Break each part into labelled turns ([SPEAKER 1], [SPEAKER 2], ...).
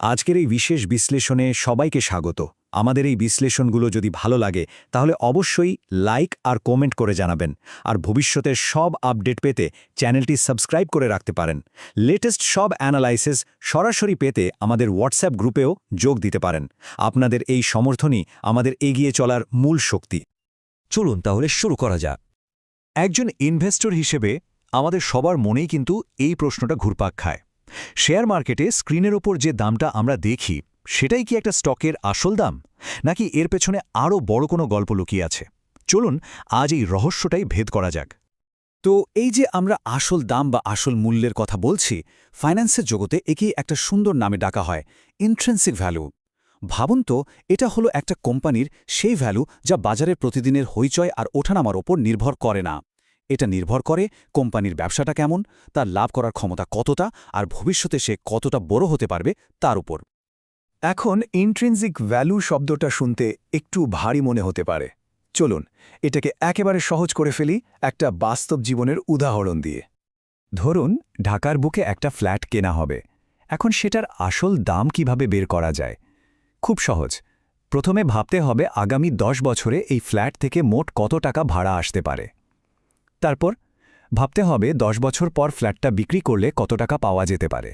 [SPEAKER 1] আজকের এই বিশেষ বিশ্লেষণে সবাইকে স্বাগত। আমাদের এই বিশ্লেষণগুলো যদি ভালো লাগে, তাহলে অবশ্যই লাইক আর কমেন্ট করে জানাবেন। আর ভবিষ্যতের সব আপডেট পেতে চ্যানেলটি সাবস্ক্রাইব করে রাখতে পারেন। লেটেস্ট সব অ্যানালাইসিস সরাসরি পেতে আমাদের হোয়াটসঅ্যাপ গ্রুপেও যোগ দিতে পারেন। আপনাদের এই সমর্থনই আমাদের এগিয়ে চলার মূল শক্তি।
[SPEAKER 2] চলুন তাহলে শুরু করা যাক। একজন ইনভেস্টর হিসেবে আমাদের সবার মনেই কিন্তু এই প্রশ্নটা ঘুরপাক খায়। শেয়ার মার্কেটে স্ক্রিনের ওপর যে দামটা আমরা দেখি, সেটাই কি একটা স্টকের আসল দাম? নাকি এর পেছনে আরও বড় কোনো গল্প লুকিয়ে আছে? চলুন, আজ এই রহস্যটাই ভেদ করা যাক।
[SPEAKER 3] তো এই যে আমরা আসল দাম বা আসল মূল্যের কথা বলছি, ফাইন্যান্সের জগতে একেই একটা সুন্দর নামে ডাকা হয় ইন্ট্রেন্সিক ভ্যালু ভাবুন তো, এটা হলো একটা কোম্পানির সেই ভ্যালু যা বাজারের প্রতিদিনের হইচয় আর ওঠানামার ওপর নির্ভর করে না। এটা নির্ভর করে কোম্পানির ব্যবসাটা কেমন, তার লাভ করার ক্ষমতা কতটা আর ভবিষ্যতে সে কতটা বড় হতে পারবে তার উপর।
[SPEAKER 4] এখন ইন্ট্রিনজিক ভ্যালু শব্দটা শুনতে একটু ভারী মনে হতে পারে। চলুন, এটাকে একেবারে সহজ করে ফেলি একটা বাস্তব জীবনের উদাহরণ দিয়ে। ধরুন, ঢাকার বুকে একটা ফ্ল্যাট কেনা হবে। এখন সেটার আসল দাম কীভাবে বের করা যায়? খুব সহজ। প্রথমে ভাবতে হবে আগামী দশ বছরে এই ফ্ল্যাট থেকে মোট কত টাকা ভাড়া আসতে পারে। তারপর ভাবতে হবে দশ বছর পর ফ্ল্যাটটা বিক্রি করলে কত টাকা পাওয়া যেতে পারে।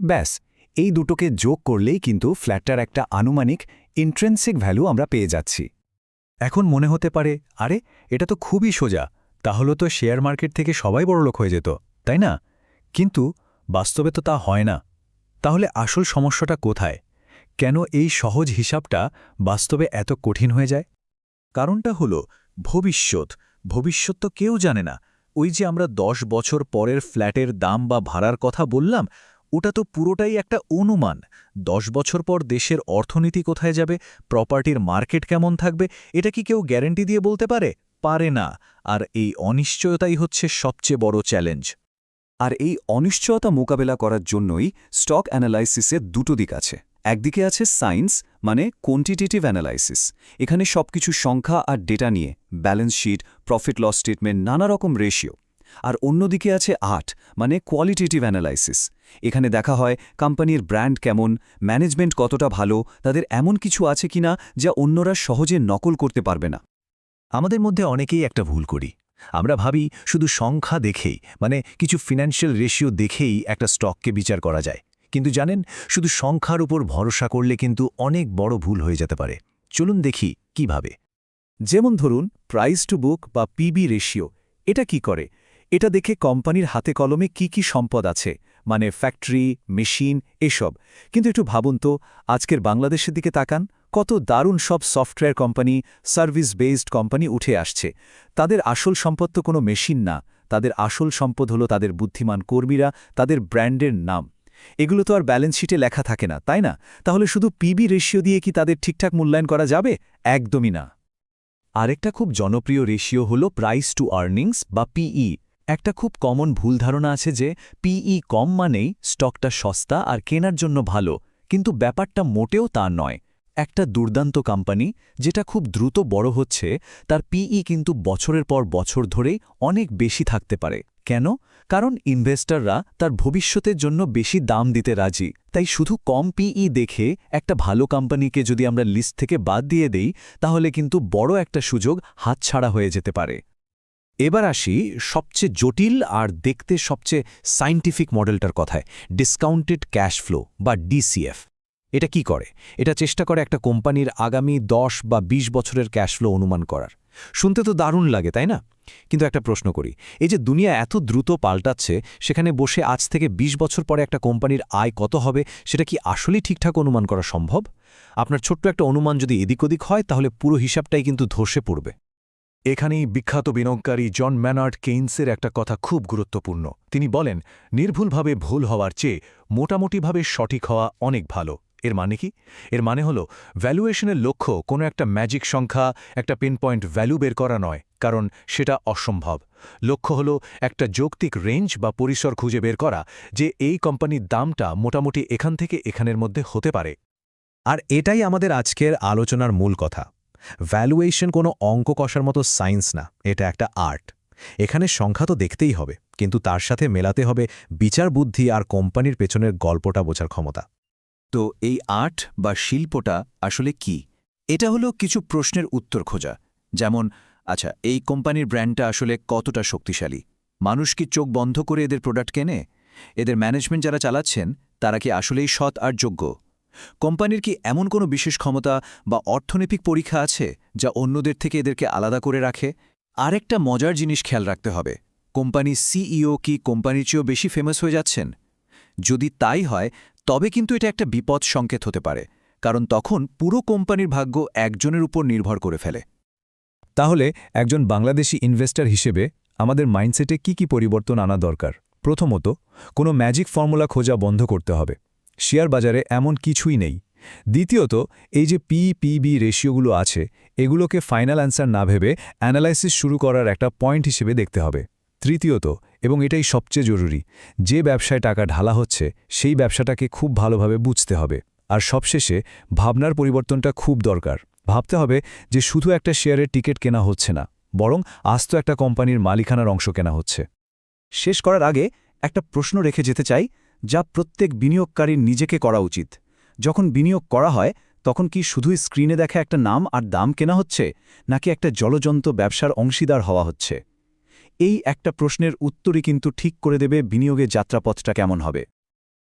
[SPEAKER 4] ব্যাস, এই দুটোকে যোগ করলেই কিন্তু ফ্ল্যাটটার একটা আনুমানিক ইন্ট্রেন্সিক ভ্যালু আমরা পেয়ে যাচ্ছি। এখন মনে হতে পারে, আরে, এটা তো খুবই সোজা, তাহলে তো শেয়ার মার্কেট থেকে সবাই বড়লোক হয়ে যেত, তাই না? কিন্তু বাস্তবে তো তা হয় না। তাহলে আসল সমস্যাটা কোথায়? কেন এই সহজ হিসাবটা বাস্তবে এত কঠিন হয়ে যায়?
[SPEAKER 2] কারণটা হল ভবিষ্যৎ ভবিষ্যৎ তো কেউ জানে না। ওই যে আমরা দশ বছর পরের ফ্ল্যাটের দাম বা ভাড়ার কথা বললাম, ওটা তো পুরোটাই একটা অনুমান। দশ বছর পর দেশের অর্থনীতি কোথায় যাবে, প্রপার্টির মার্কেট কেমন থাকবে, এটা কি কেউ গ্যারেন্টি দিয়ে বলতে পারে? পারে না। আর এই অনিশ্চয়তাই হচ্ছে সবচেয়ে বড় চ্যালেঞ্জ।
[SPEAKER 3] আর এই অনিশ্চয়তা মোকাবেলা করার জন্যই স্টক অ্যানালাইসিসের দুটো দিক আছে। একদিকে আছে সায়েন্স মানে কোয়ান্টিটেটিভ অ্যানালাইসিস এখানে সবকিছু সংখ্যা আর ডেটা নিয়ে balance sheet profit loss statement নানা রকম রেশিও আর অন্যদিকে আছে আর্ট মানে কোয়ালিটেটিভ অ্যানালাইসিস এখানে দেখা হয় কোম্পানির ব্র্যান্ড কেমন ম্যানেজমেন্ট কতটা ভালো, তাদের এমন কিছু আছে কিনা যা অন্যরা সহজে নকল করতে পারবে না।
[SPEAKER 2] আমাদের মধ্যে অনেকেই একটা ভুল করি। আমরা ভাবি শুধু সংখ্যা দেখেই মানে কিছু ফিনান্সিয়াল রেশিও দেখেই একটা স্টককে বিচার করা যায়। কিন্তু জানেন, শুধু সংখ্যার উপর ভরসা করলে কিন্তু অনেক বড় ভুল হয়ে যেতে পারে। চলুন দেখি কীভাবে।
[SPEAKER 3] যেমন ধরুন প্রাইস টু বুক বা পিবি রেশিও এটা কি করে? এটা দেখে কোম্পানির হাতে কলমে কি কি সম্পদ আছে মানে ফ্যাক্টরি মেশিন এসব। কিন্তু একটু ভাবুন তো, আজকের বাংলাদেশের দিকে তাকান, কত দারুণ সব software company service based company উঠে আসছে। তাদের আসল সম্পদ তো কোনো মেশিন না, তাদের আসল সম্পদ হলো তাদের বুদ্ধিমান কর্মীরা, তাদের ব্র্যান্ডের নাম। এগুলো তো আর ব্যালেন্স শিটে লেখা থাকে না, তাই না? তাহলে শুধু পিবি রেশিও দিয়ে কি তাদের ঠিকঠাক মূল্যায়ন করা যাবে? একদমই না।
[SPEAKER 2] আরেকটা খুব জনপ্রিয় রেশিও হল প্রাইস টু আর্নিংস বা পিই একটা খুব কমন ভুল ধারণা আছে যে পিই কম মানেই স্টকটা সস্তা আর কেনার জন্য ভালো, কিন্তু ব্যাপারটা মোটেও তা নয়। একটা দুর্দান্ত কোম্পানি, যেটা খুব দ্রুত বড় হচ্ছে, তার পিই কিন্তু বছরের পর বছর ধরেই অনেক বেশি থাকতে পারে। কেন? কারণ ইনভেস্টররা তার ভবিষ্যতের জন্য বেশি দাম দিতে রাজি। তাই শুধু কম পিই দেখে একটা ভালো কোম্পানিকে যদি আমরা লিস্ট থেকে বাদ দিয়ে দেই, তাহলে কিন্তু বড় একটা সুযোগ হাতছাড়া হয়ে যেতে পারে। এবার আসি সবচেয়ে জটিল আর দেখতে সবচেয়ে সাইন্টিফিক মডেলটার কথায় ডিসকাউন্টেড ক্যাশ ফ্লো বা ডিসিএফ এটা কি করে? এটা চেষ্টা করে একটা কোম্পানির আগামী দশ বা ২০ বছরের ক্যাশ ফ্লো অনুমান করার। শুনতে তো দারুণ লাগে, তাই না? কিন্তু একটা প্রশ্ন করি। এই যে দুনিয়া এত দ্রুত পাল্টাচ্ছে, সেখানে বসে আজ থেকে ২০ বছর পরে একটা কোম্পানির আয় কত হবে, সেটা কি আসলেই ঠিকঠাক অনুমান করা সম্ভব? আপনার ছোট্ট একটা অনুমান যদি এদিক ওদিক হয়, তাহলে পুরো হিসাবটাই কিন্তু ধসে পড়বে। এখানেই বিখ্যাত বিনিয়োগকারী জন ম্যানার্ড কেইন্সের একটা কথা খুব গুরুত্বপূর্ণ। তিনি বলেন, নির্ভুলভাবে ভুল হওয়ার চেয়ে মোটামুটিভাবে সঠিক হওয়া অনেক ভালো। এর মানে কি? এর মানে হল ভ্যালুয়েশনের লক্ষ্য কোনো একটা ম্যাজিক সংখ্যা, একটা পিনপয়েন্ট ভ্যালু বের করা নয়, কারণ সেটা অসম্ভব। লক্ষ্য হল, একটা যৌক্তিক রেঞ্জ বা পরিসর খুঁজে বের করা, যে এই কোম্পানির দামটা মোটামুটি এখান থেকে এখানের মধ্যে হতে পারে। আর এটাই আমাদের আজকের আলোচনার মূল কথা। ভ্যালুয়েশন কোনো অঙ্ক কষার মতো সায়েন্স না, এটা একটা আর্ট এখানে সংখ্যা তো দেখতেই হবে, কিন্তু তার সাথে মেলাতে হবে বিচার বুদ্ধি আর কোম্পানির পেছনের গল্পটা বোঝার ক্ষমতা।
[SPEAKER 3] তো এই আর্ট বা শিল্পটা আসলে কি? এটা হলো কিছু প্রশ্নের উত্তর খোঁজা। যেমন আচ্ছা এই কোম্পানির ব্র্যান্ডটা আসলে কতটা শক্তিশালী? মানুষ কি চোখ বন্ধ করে এদের প্রোডাক্ট কেনে? এদের ম্যানেজমেন্ট যারা চালাচ্ছেন, তারা কি আসলেই সৎ আর যোগ্য? কোম্পানির কি এমন কোনো বিশেষ ক্ষমতা বা অর্থনৈতিক পরীক্ষা আছে, যা অন্যদের থেকে এদেরকে আলাদা করে রাখে? আরেকটা মজার জিনিস খেয়াল রাখতে হবে। কোম্পানির সিইও কি কোম্পানির চেয়েও বেশি ফেমাস হয়ে যাচ্ছেন? যদি তাই হয় তবে কিন্তু এটা একটা বিপদ সংকেত হতে পারে, কারণ তখন পুরো কোম্পানির ভাগ্য একজনের উপর নির্ভর করে ফেলে।
[SPEAKER 5] তাহলে একজন বাংলাদেশি ইনভেস্টর হিসেবে আমাদের মাইন্ডসেটে কি কি পরিবর্তন আনা দরকার? প্রথমত, কোনো ম্যাজিক ফর্মুলা খোঁজা বন্ধ করতে হবে। শেয়ার বাজারে এমন কিছুই নেই। দ্বিতীয়ত, এই যে পি পিবি রেশিওগুলো আছে, এগুলোকে ফাইনাল অ্যান্সার না ভেবে অ্যানালাইসিস শুরু করার একটা পয়েন্ট হিসেবে দেখতে হবে। তৃতীয়ত, এবং এটাই সবচেয়ে জরুরি, যে ব্যবসায় টাকা ঢালা হচ্ছে, সেই ব্যবসাটাকে খুব ভালোভাবে বুঝতে হবে। আর সবশেষে, ভাবনার পরিবর্তনটা খুব দরকার। ভাবতে হবে যে শুধু একটা শেয়ারের টিকিট কেনা হচ্ছে না, বরং আস্ত একটা কোম্পানির মালিকানার অংশ কেনা হচ্ছে।
[SPEAKER 3] শেষ করার আগে একটা প্রশ্ন রেখে যেতে চাই, যা প্রত্যেক বিনিয়োগকারীর নিজেকে করা উচিত। যখন বিনিয়োগ করা হয়, তখন কি শুধুই স্ক্রিনে দেখা একটা নাম আর দাম কেনা হচ্ছে, নাকি একটা জলজন্ত ব্যবসার অংশীদার হওয়া হচ্ছে? এই একটা প্রশ্নের উত্তরই কিন্তু ঠিক করে দেবে বিনিয়োগের যাত্রাপথটা কেমন হবে।